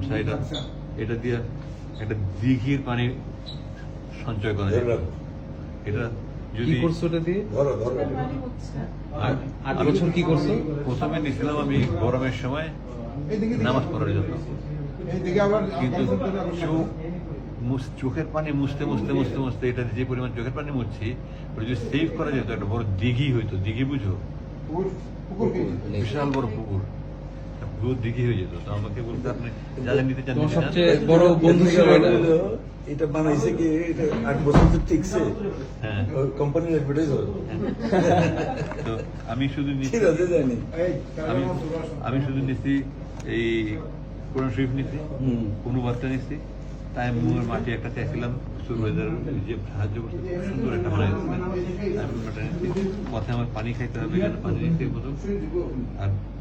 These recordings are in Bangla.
গামছা এটা এটা দিয়ে একটা দিঘির পানি সঞ্চয় করা যায়। এটা কি যদি করছ ওটা দিয়ে? ধরো ধরো। আট আমি বছর কি করছ? প্রথমে নিয়েছিলাম আমি গরমের সময় নামাজ পড়ার জন্য। কিন্তু চোখ চোখের পানি মুছতে মুছতে মুছতে মুছতে এটা যে পরিমাণ চোখের পানি মুছছি ওটা যদি সেভ করা যেত একটা বড় দিঘি হইতো। দিঘি বুঝো? বিশাল বড় পুকুর। দিঘি হয়ে যেত। তো আমাকে বলতে আপনি যা যা নিতে চান তোমার নিতে চান। সবচেয়ে বড় বন্ধু এটা এটা বানাইছে কি এটা আট বছর তো টিকছে। হ্যাঁ। কোম্পানির অ্যাডভার্টাইজ তো আমি শুধু নিচ্ছি আমি আমি শুধু নিচ্ছি এই কোরআন শরীফ নিচ্ছি হুম। অনুবাদটা নিচ্ছি। তাই মুয়ের মাটি একটা চাইছিলাম যে সাহায্য করছে সুন্দর একটা বানাই আমি ওটা নিচ্ছি। পথে আমার পানি খাইতে হবে পানি নিতে আর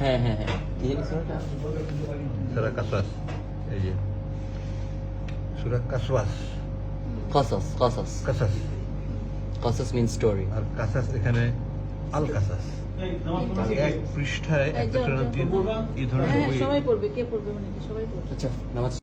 হ্যাঁ হ্যাঁ হ্যাঁ। কি সারা কাসাস এই যে। সুরা কাসওয়াস কাসাস কাসাস কাসাস কাসাস মিন স্টোরি আর কাসাস এখানে আল কাসাস এক পৃষ্ঠায় দিন এই ধরনের হ্যাঁ বই সবাই পড়বে। কে পড়বে মানে সবাই পড়বে। আচ্ছা নামাজ